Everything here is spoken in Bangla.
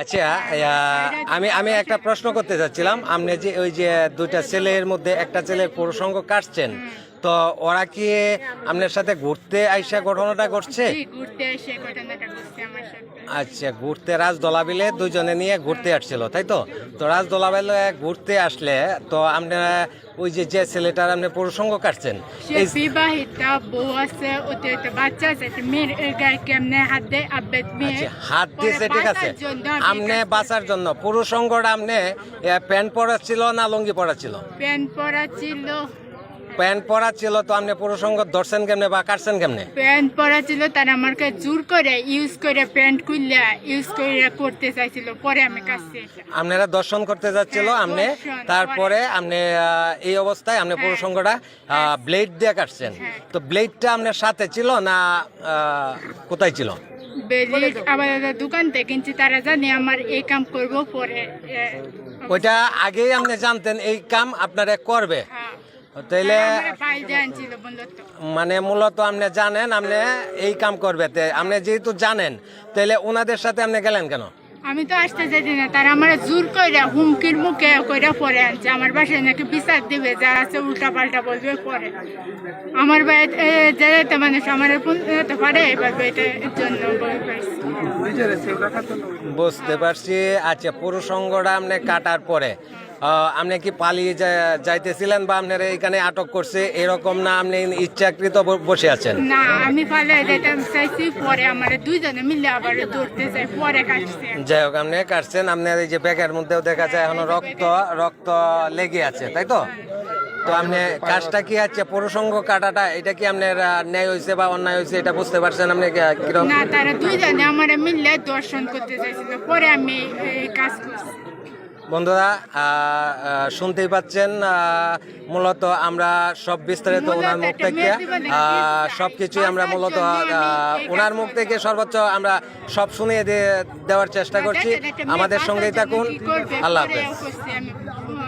আচ্ছা আমি আমি একটা প্রশ্ন করতে চাচ্ছিলাম। আপনি যে ওই যে দুইটা ছেলের মধ্যে একটা ছেলের প্রসঙ্গ কাটছেন তো ওরা কি আপনার সাথে ঘুরতে আইসা ঘটনাটা ঘটছে? আচ্ছা ঘুরতে রাজ দোলাবিলে দুজনে নিয়ে ঘুরতে আসছিল তাই তো? তো রাজ দোলাবিলে ঘুরতে আসলে তো আপনারা ওই যে যে ছেলেটার আপনি প্রসঙ্গ কাটছেন সে এই বিবাহিতা বউ আছে ওতে বাচ্চা আছে মেয়ের গায়ে কেমনে হাত দেয় আচ্ছা হাত দিয়েছে ঠিক আছে। আপনি বাঁচার জন্য পুরুষঙ্গটা আপনি প্যান্ট পরা ছিল না লুঙ্গি পরা ছিল প্যান্ট পরা ছিল প্যান্ট পরা ছিল তো আপনি পুরুষঙ্গ ধরছেন কেমনে বা কাটছেন কেমনে? প্যান্ট পরা ছিল তার আমাকে জোর করে ইউজ করে প্যান্ট খুললে ইউজ করে করতে চাইছিল পরে আমি কাছে আপনারা দর্শন করতে যাচ্ছিল হ্যাঁ, আপনি তারপরে আপনি এই অবস্থায় আপনি। পুরুষঙ্গটা ব্লেড দিয়ে কাটছেন। হ্যাঁ। তো ব্লেডটা আপনার সাথে ছিল না কোথায় ছিল? বেলি আবার দোকান থেকে কিনছি তারা জানে আমার এই কাম করব পরে ওইটা আগেই আপনি জানতেন এই কাম আপনারা করবে। হ্যাঁ। তাইলে মানে মূলত আপনি জানেন আপনি এই কাম করবে আপনি যেহেতু জানেন তাহলে ওনাদের সাথে আপনি গেলেন কেন? আমি তো আসতে চাইছি না তারা আমার জোর করে হুমকির মুখে করে পরে আনছে। আমার বাসায় নাকি বিচার দিবে যা আছে উল্টা পাল্টা বলবে পরে। আমার বাড়িতে যেতে মানুষ আমার পুনতে পারে এবার এটার জন্য বুঝতে পারছি। আচ্ছা পুরুষঙ্গটা আপনি কাটার পরে। আপনি কি পালিয়ে যাইতেছিলেন বা আপনার এখানে আটক করছে এরকম না আপনি ইচ্ছাকৃত বসে আছেন? না আমি পালে যেতে চাইছি পরে আমার দুইজনে মিলে আবার ধরতে চাই পরে কাটছে। যাই হোক আপনি কাটছেন আপনার এই যে ব্যাগের মধ্যেও দেখা যায় এখনও রক্ত রক্ত লেগে আছে তাই তো? তো আপনি কাজটা কি আছে পুরুষঙ্গ কাটাটা এটা কি আপনার ন্যায় হয়েছে বা অন্যায় হয়েছে এটা বুঝতে পারছেন আপনি কীরকম? না তারা দুইজনে আমার মিলে দর্শন করতে চাইছিল পরে আমি কাজ করছি। বন্ধুরা শুনতেই পাচ্ছেন মূলত আমরা সব বিস্তারিত ওনার মুখ থেকে সব কিছুই আমরা মূলত ওনার মুখ থেকে সর্বোচ্চ আমরা সব শুনিয়ে দিয়ে দেওয়ার চেষ্টা করছি। একটা মেয়ে আমাদের সঙ্গেই থাকুন। আল্লাহ হাফেজ। করছি